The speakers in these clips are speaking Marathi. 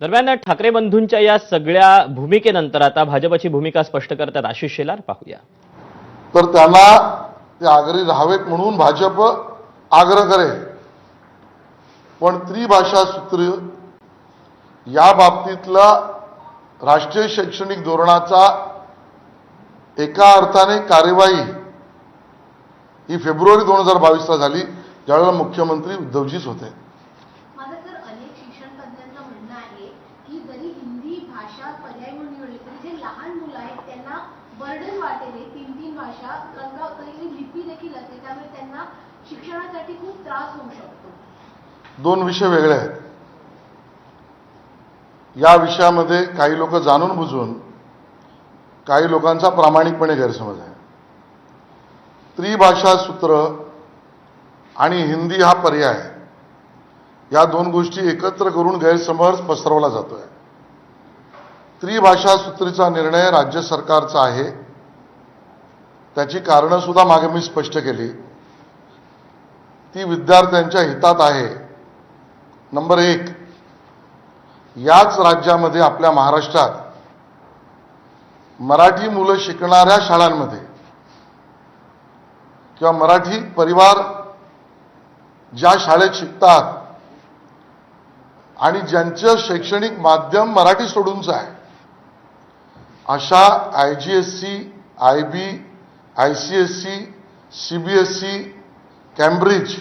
दरम्यान ठाकरे बंधूंच्या या सगळ्या भूमिकेनंतर आता भाजपची भूमिका स्पष्ट करतात. आशिष शेलार पाहूया. तर त्यांना ते आग्रही राहावेत म्हणून भाजप आग्रह करेल. पण त्रिभाषा सूत्र या बाबतीतला राष्ट्रीय शैक्षणिक धोरणाचा एका अर्थाने कार्यवाही ही फेब्रुवारी दोन हजार बावीसला झाली ज्यावेळेला मुख्यमंत्री उद्धवजीच होते माझं तर अनेक शिक्षण तज्ज्ञांचं म्हणणं आहे की जरी हिंदी भाषा पर्याय म्हणून निवडली तरी जे लहान मुलं आहेत त्यांना बर्डन वाटेल तीन तीन भाषा. रंगा तरी लिपी देखील असते त्यामुळे त्यांना शिक्षणासाठी खूप त्रास होऊ शकतो. दोन विषय वेगळे आहेत. या विषयामध्ये काही लोक जाणून बुजून काही लोकांचा प्रामाणिकपणे गैरसमज आहे. त्रिभाषा सूत्र आणि हिंदी हा पर्याय या दोन गोष्टी एकत्र करून गैरसमज पसरवला जातोय. त्रिभाषा सूत्रीचा निर्णय राज्य सरकारचा आहे. त्याची कारणंसुद्धा मागे मी स्पष्ट केली. ती विद्यार्थ्यांच्या हितात आहे. नंबर एक याच राज्यामध्ये आपल्या महाराष्ट्रात मराठी मुलं शिकणाऱ्या शाळांमध्ये किंवा मराठी परिवार ज्या शाळेत शिकतात आणि ज्यांचं शैक्षणिक माध्यम मराठी सोडूनचं आहे अशा I G S C I B I C S C C B S C Cambridge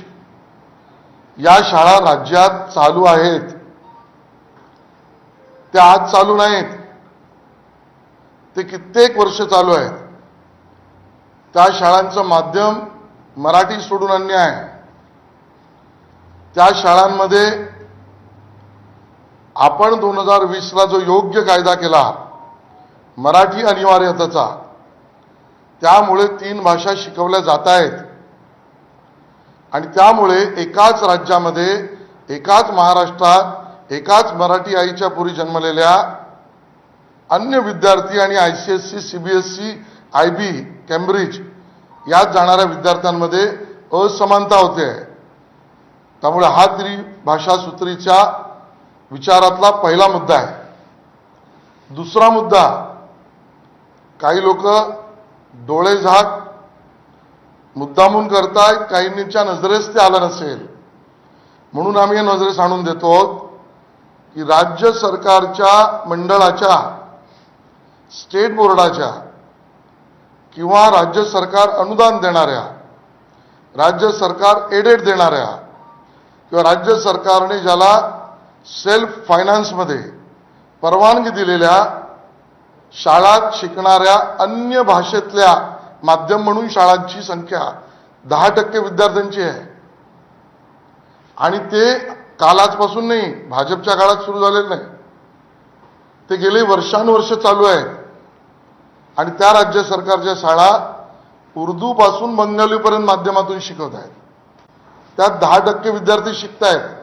या शाळा राज्यात चालू आहेत. त्या आज चालू नाहीत. ते कित्येक वर्ष चालू आहेत. त्या शाळांचं माध्यम मराठी सोडून अन्य आहे. त्या शाळांमध्ये आपण दोन हजार वीसला जो योग्य कायदा केला मराठी अनिवार्यतेचा. त्यामुळे तीन भाषा शिकवल्या जात आहेत आणि त्यामुळे एकाच राज्यामध्ये एकाच महाराष्ट्रात एकाच मराठी आईच्या पुरी जन्मलेल्या अन्य विद्यार्थी आणि I C S C C B S C I B Cambridge यात जाणाऱ्या विद्यार्थ्यांमध्ये असमानता होते. त्यामुळे हा त्रिभाषा सूत्रीच्या विचारातला पहिला मुद्दा आहे. दुसरा मुद्दा काही लोक डोळे झाक मुद्दामून करतायत काहींच्या नजरेस ते आलं नसेल. म्हणून आम्ही या नजरेस आणून देतो की राज्य सरकारच्या मंडळाच्या स्टेट बोर्डाच्या किंवा राज्य सरकार अनुदान देणाऱ्या राज्य सरकार एडेड देणाऱ्या किंवा राज्य सरकारने ज्याला सेल्फ फायनान्समध्ये परवानगी दिलेल्या शाळात शिकणाऱ्या अन्य भाषेतल्या माध्यम म्हणून शाळांची संख्या दहा टक्के विद्यार्थ्यांची आहे. आणि ते काल आजपासून नाही भाजपच्या काळात सुरू झालेलं नाही. ते गेले वर्षानुवर्ष चालू आहेत. आणि त्या राज्य सरकारच्या शाळा उर्दूपासून बंगालीपर्यंत माध्यमातून शिकवत आहेत. त्यात दहा टक्के विद्यार्थी शिकत आहेत